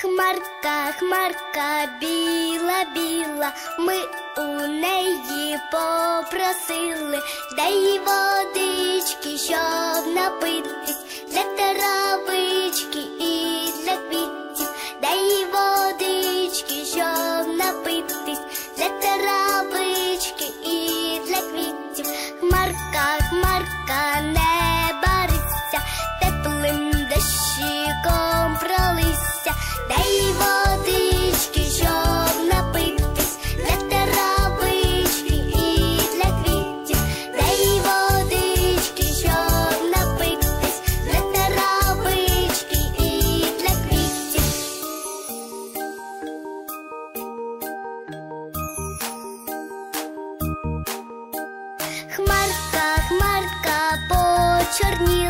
Хмарка, хмарка біла, біла, ми у неї попросили, дай водички, щоб напитись, для таравички і для квітів, дай водички, щоб напитись, для таравички і для квітів, хмарка. дай водички, щоб напитись, для терабички і для квітів, дай водички, щоб напитись, для терабички і для квітів. Хмарка, хмарка, почорніла